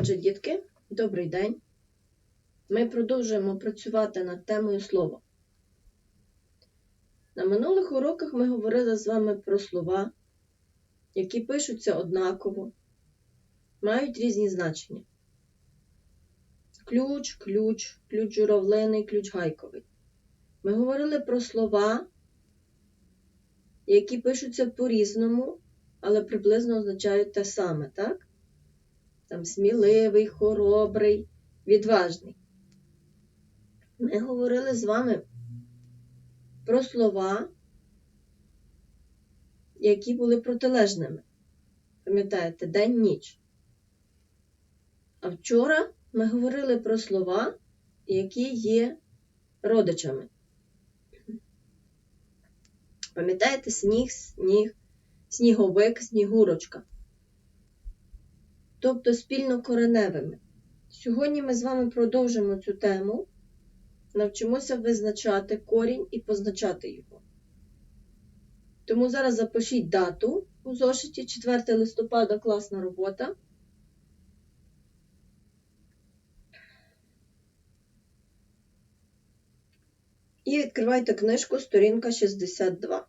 Отже, дітки, добрий день. Ми продовжуємо працювати над темою слова. На минулих уроках ми говорили з вами про слова, які пишуться однаково, мають різні значення. Ключ, ключ, ключ журавлиний, ключ гайковий. Ми говорили про слова, які пишуться по-різному, але приблизно означають те саме, так? Там сміливий, хоробрий, відважний. Ми говорили з вами про слова, які були протилежними. Пам'ятаєте, день ніч. А вчора ми говорили про слова, які є родичами. Пам'ятаєте, сніг, сніг, сніговик, снігурочка. Тобто спільнокореневими. Сьогодні ми з вами продовжимо цю тему, навчимося визначати корінь і позначати його. Тому зараз запишіть дату у зошиті 4 листопада класна робота. І відкривайте книжку сторінка 62.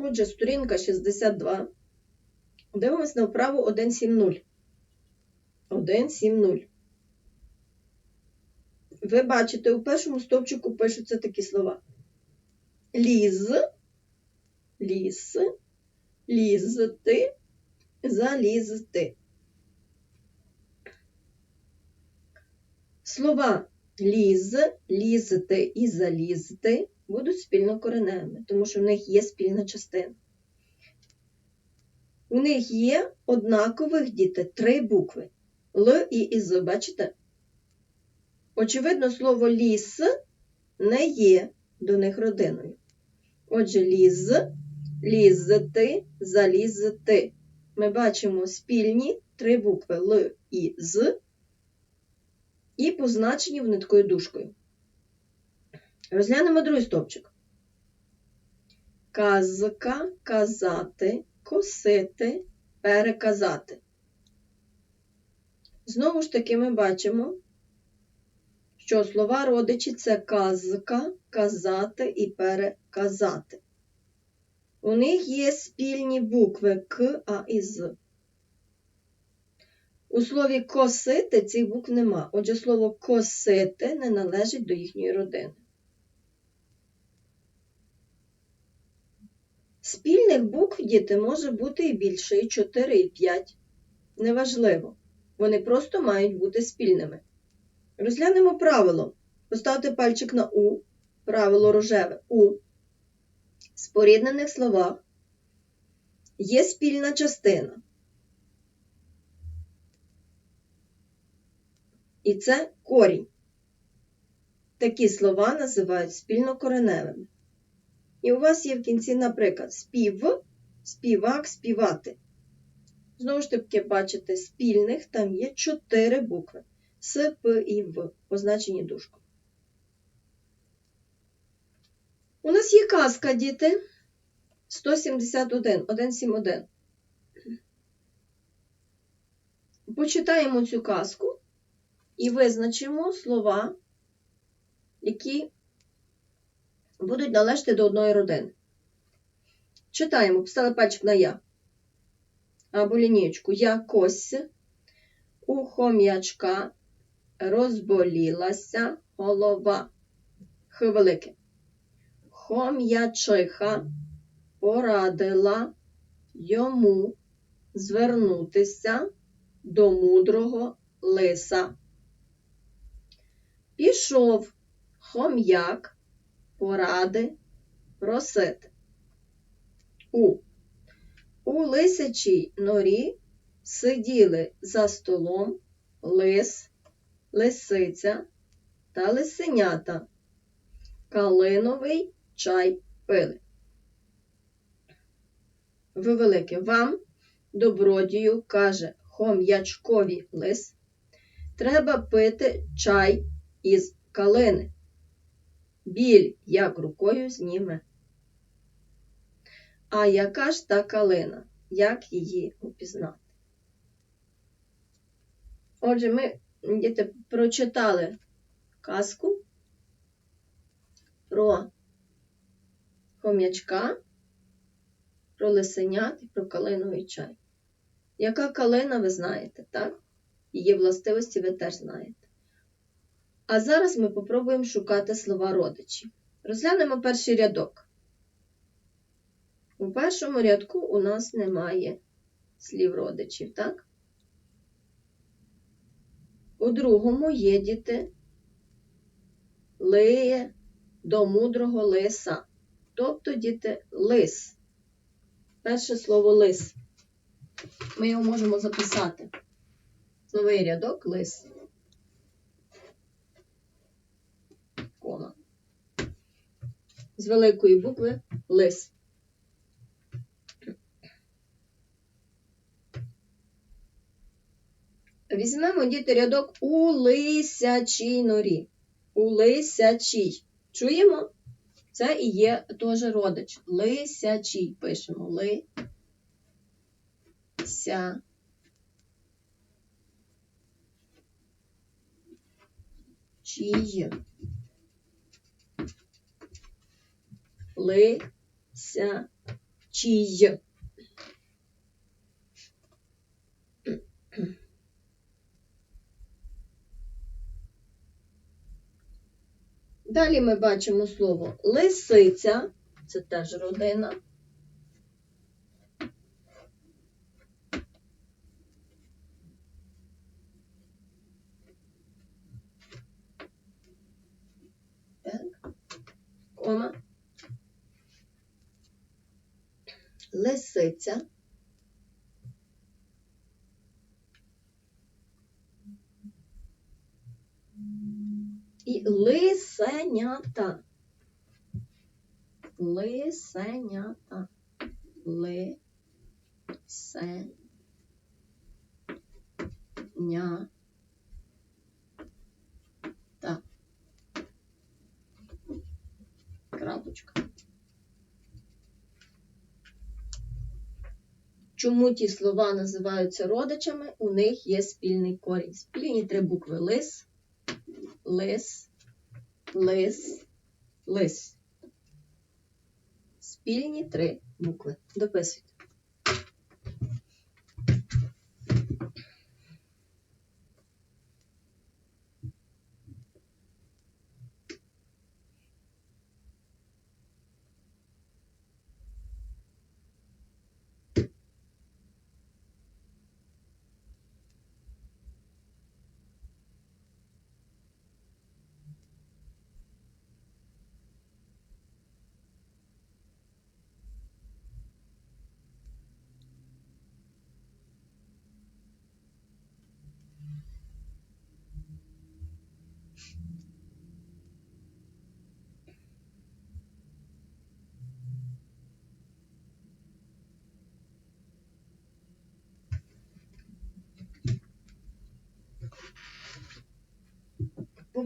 Отже, сторінка 62. Дивимось на вправу 170. 170. Ви бачите, у першому стовпчику пишуться такі слова. Ліз, ліс, лізти, залізти. Слова ліз, лізти і залізти будуть спільнокореневими, тому що в них є спільна частина. У них є однакових діти три букви Л і ІЗ, бачите? Очевидно, слово ліс не є до них родиною. Отже, ліз, лізти, залізти. Ми бачимо спільні три букви Л і З і позначені вниткою дужкою. Розглянемо другий стовпчик. Казка, казати, косити, переказати. Знову ж таки, ми бачимо, що слова родичі це казка, казати і переказати. У них є спільні букви К, А і З. У слові косити цих букв нема. Отже, слово косити не належить до їхньої родини. Спільних букв діти може бути і більше, і 4, і 5. Неважливо. Вони просто мають бути спільними. Розглянемо правило. Поставте пальчик на У. Правило рожеве У. В споріднених словах є спільна частина. І це корінь. Такі слова називають спільнокореневими. І у вас є в кінці, наприклад, спів, співак, співати. Знову ж таки, бачите, спільних там є чотири букви С, П і В, позначені дужкою. У нас є казка, діти. 171, 171. Почитаємо цю казку і визначимо слова, які будуть належати до одної родини. Читаємо, поставили пальчик на я. Або лінієчку. Якось у хом'ячка розболілася голова. Х велике. Хом'ячиха порадила йому звернутися до мудрого лиса. Пішов хом'як поради просити. У. У лисячій норі сиділи за столом лис, лисиця та лисенята калиновий чай пили. Ви велике вам, добродію, каже хом'ячкові лис, треба пити чай із калини. Біль як рукою зніме. А яка ж та калина? Як її упізнати? Отже, ми діти прочитали казку про хом'ячка, про лисенят і про калиновий чай. Яка калина, ви знаєте, так? Її властивості ви теж знаєте. А зараз ми попробуємо шукати слова родичі. Розглянемо перший рядок. У першому рядку у нас немає слів родичів, так? У другому є діти лиє до мудрого лиса. Тобто діти лис. Перше слово лис. Ми його можемо записати. Новий рядок лис. Кома. З великої букви лис. Візьмемо діти рядок у лисячій норі. У лисячій. Чуємо? Це і є теж родич. Лисячий пишемо. Ли. Ся. Чій. Ли. Ся. Чій. Далі ми бачимо слово лисиця, це теж родина. Так, кома. Лисиця. І лисенята. Лисенята. Лисенята. Крапочка. Чому ті слова називаються родичами? У них є спільний корінь. Спільні три букви лис, лис, лис, лис. Спільні три букви. Дописуйте.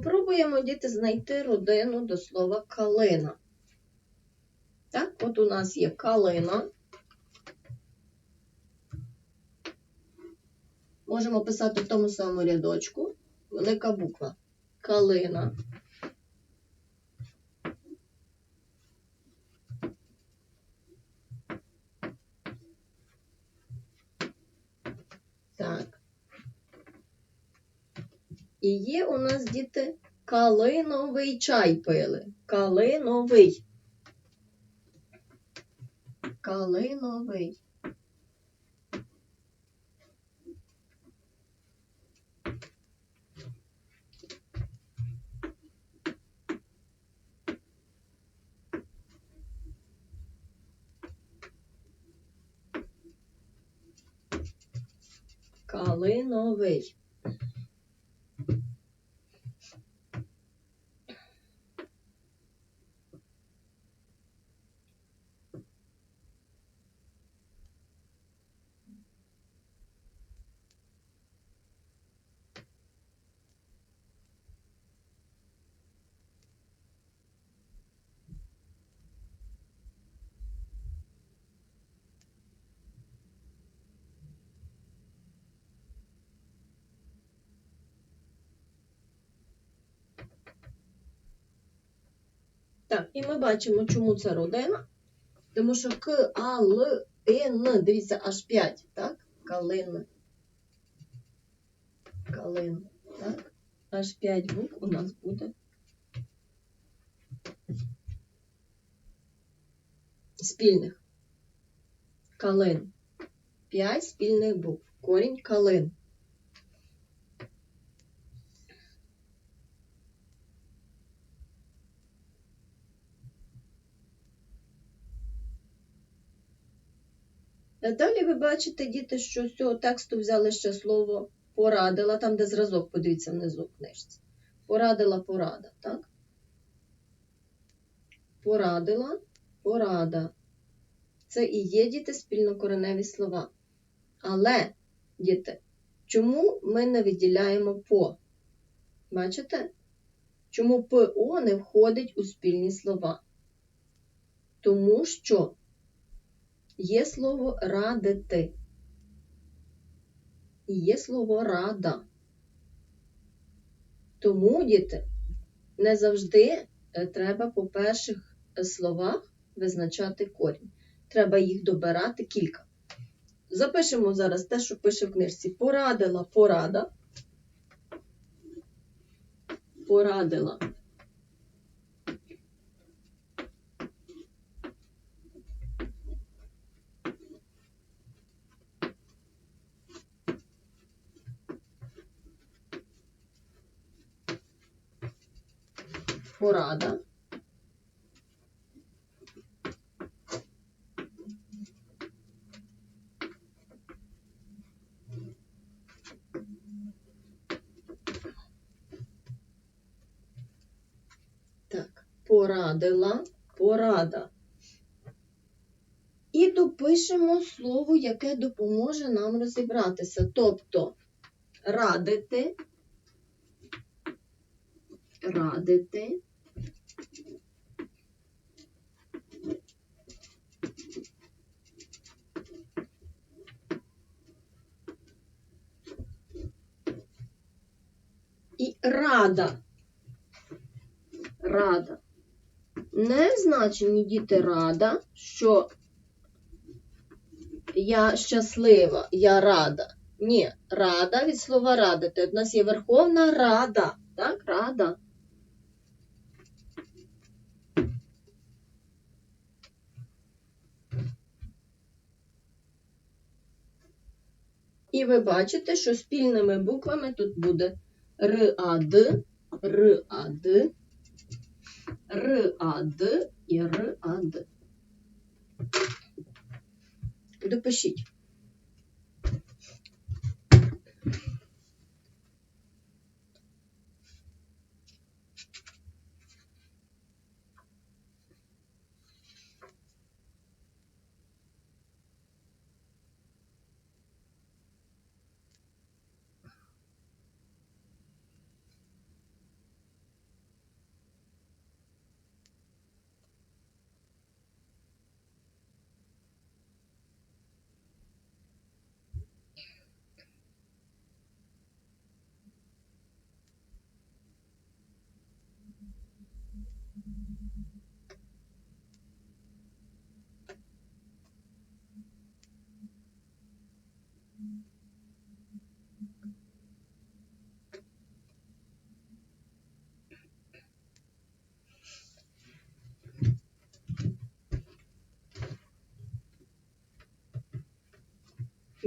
Попробуємо діти знайти родину до слова калина. Так, от у нас є калина. Можемо писати в тому самому рядочку. Велика буква. Калина. Так. І є у нас діти калиновий чай пили. Калиновий. Калиновий. Калиновий. Так, і ми бачимо, чому це родина. Тому що К, А, Л, Н, дивіться, аж 5, так? Калин. Калин. Так? Аж 5 букв у нас буде. Спільних. Калин. 5 спільних букв. Корінь калин. Далі ви бачите, діти, що з цього тексту взяли ще слово порадила, там, де зразок, подивіться внизу в книжці. Порадила порада, так? Порадила, порада. Це і є діти спільнокореневі слова. Але, діти, чому ми не виділяємо по? Бачите? Чому ПО не входить у спільні слова? Тому що є слово радити. І є слово рада. Тому, діти, не завжди е, треба по перших словах визначати корінь. Треба їх добирати кілька. Запишемо зараз те, що пише в книжці. Порадила порада. Порадила. Порада. Так, порадила, порада. І допишемо слово, яке допоможе нам розібратися. Тобто радити, радити. Рада. Рада. Не значені діти рада, що я щаслива, я рада. Ні, рада від слова радити. У нас є Верховна Рада. Так, рада. І ви бачите, що спільними буквами тут буде РАД, РАД, РАД і РАД. Допишіть.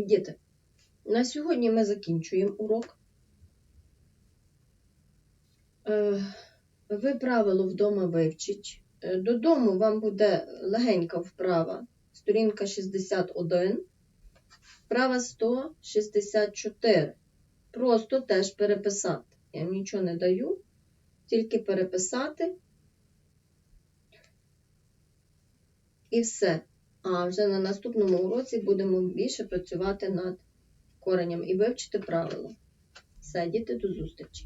Діти, на сьогодні ми закінчуємо урок. Е, Ви правило вдома вивчіть. Е, Додому вам буде легенька вправа. Сторінка 61, вправа 164. Просто теж переписати. Я вам нічого не даю, тільки переписати. І все. А вже на наступному уроці будемо більше працювати над коренням і вивчити правила. Все, діти, до зустрічі!